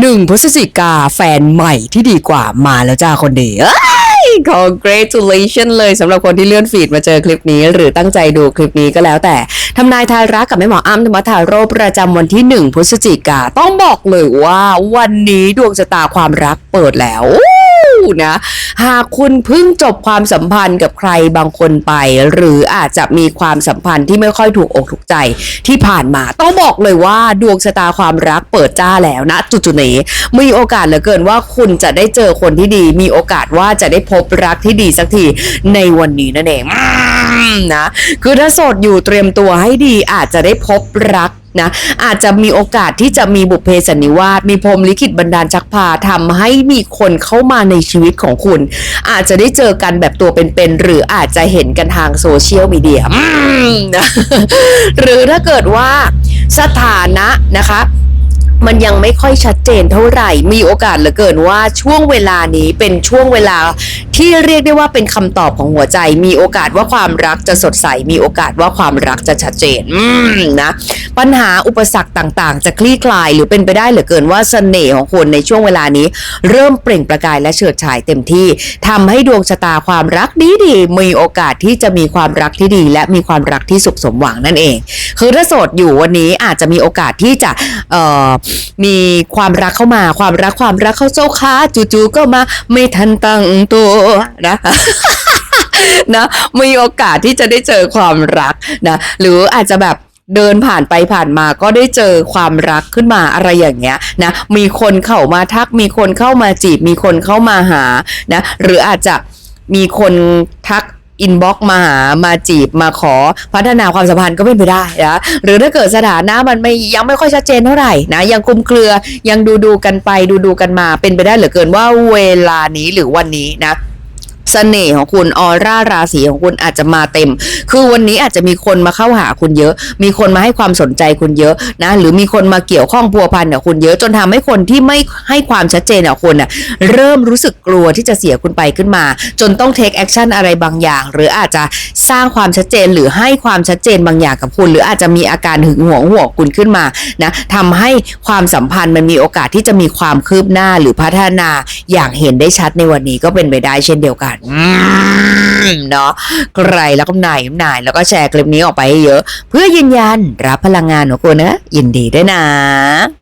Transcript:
หนึ่งพฤศจิกาแฟนใหม่ที่ดีกว่ามาแล้วจ้าคนดีเอ้ย congratulation เลยสำหรับคนที่เลื่อนฟีดมาเจอคลิปนี้ หรือตั้งใจดูคลิปนี้ก็แล้วแต่ทำนายทายรักกับแม่หมออ้ำธรรมทาโรคประจำวันที่ 1พฤศจิกาต้องบอกเลยว่าวันนี้ดวงชะตาความรักเปิดแล้ว นะหากคุณเพิ่งจบความสัมพันธ์กับใครบางคนไป หรืออาจจะมีความสัมพันธ์ที่ไม่ค่อยถูกอกถูกใจที่ผ่านมา ต้องบอกเลยว่าดวงชะตาความรักเปิดจ้าแล้วนะจุดๆนี้มีโอกาสเหลือเกินว่าคุณจะได้เจอคนที่ดี มีโอกาสว่าจะได้พบรักที่ดีสักทีในวันนี้นั่นเองนะคือถ้าโสดอยู่เตรียมตัวให้ดีอาจจะได้พบรัก นะอาจจะมีโอกาสที่จะมีบุพเพสันนิวาสมีพรมลิขิตบันดาลชักพาทำให้มีคนเข้ามาในชีวิตของคุณ อาจจะได้เจอกันแบบตัวเป็นๆหรืออาจจะเห็นกันทางโซเชียลมีเดียหรือถ้าเกิดว่าสถานะนะคะ มันยังไม่ค่อยชัดเจนเท่าไหร่ มีโอกาสเหลือเกินว่าช่วงเวลานี้เป็นช่วงเวลาที่เรียกได้ว่าเป็นคำตอบของหัวใจ มีโอกาสว่าความรักจะสดใส มีโอกาสว่าความรักจะชัดเจนนะ ปัญหาอุปสรรคต่างๆ จะคลี่คลายหรือเป็นไปได้เหลือเกินว่าเสน่ห์ของคุณในช่วงเวลานี้ เริ่มเปล่งประกายและเฉิดฉายเต็มที่ทำให้ดวงชะตาความรักดีๆมีโอกาสที่จะมีความรักที่ดี และมีความรักที่สุขสมหวังนั่นเอง คือถ้าโสดอยู่วันนี้อาจจะมีโอกาสที่จะเอ่อมีความรักเข้ามาความรักความรักเข้าเจ้าค้าจู่ๆก็มาไม่ทันตั้งตัวนะนะมีโอกาสที่จะได้เจอความรักนะหรืออาจจะแบบเดินผ่านไปผ่านมาก็ได้เจอความรักขึ้นมาอะไรอย่างเงี้ยนะมีคนเข้ามาทัก มีคนเข้ามาจีบ มีคนเข้ามาหานะหรืออาจจะมีคนทัก อินบ็อกมาหามาจีบมาขอพัฒนาความสัมพันธ์ก็เป็นไปได้นะหรือถ้าเกิดสถานะมันไม่ยังไม่ค่อยชัดเจนเท่าไหร่นะยังคลุมเครือยังดูดูกันไปดูดูกันมาเป็นไปได้เหลือเกินว่าเวลานี้หรือวันนี้นะ สน่ห์ของคุณออร่าราศีของคุณอาจจะมาเต็ม คือวันนี้อาจจะมีคนมาเข้าหาคุณเยอะ มีคนมาให้ความสนใจคุณเยอะนะ หรือมีคนมาเกี่ยวข้องพัวพันกับคุณเยอะ จนทำให้คนที่ไม่ให้ความชัดเจนกับคุณน่ะเริ่มรู้สึกกลัวที่จะเสียคุณไปขึ้นมา จนต้องเทคแอคชั่นอะไรบางอย่าง หรืออาจจะสร้างความชัดเจนหรือให้ความชัดเจนบางอย่างกับคุณ หรืออาจจะมีอาการหึงหวงห่วคุณขึ้นมานะทำให้ความสัมพันธ์มันมีโอกาสที่จะมีความคืบหน้าหรือพัฒนาอย่างเห็นได้ชัดในวันนี้ก็เป็นไปได้เช่นเดียวกันอืมเนาะใครแล้วก็นายนายแล้วก็แชร์คลิปนี้ออกไปเยอะ เพื่อยืนยันรับพลังงานของคุณนะยินดีด้วยนะ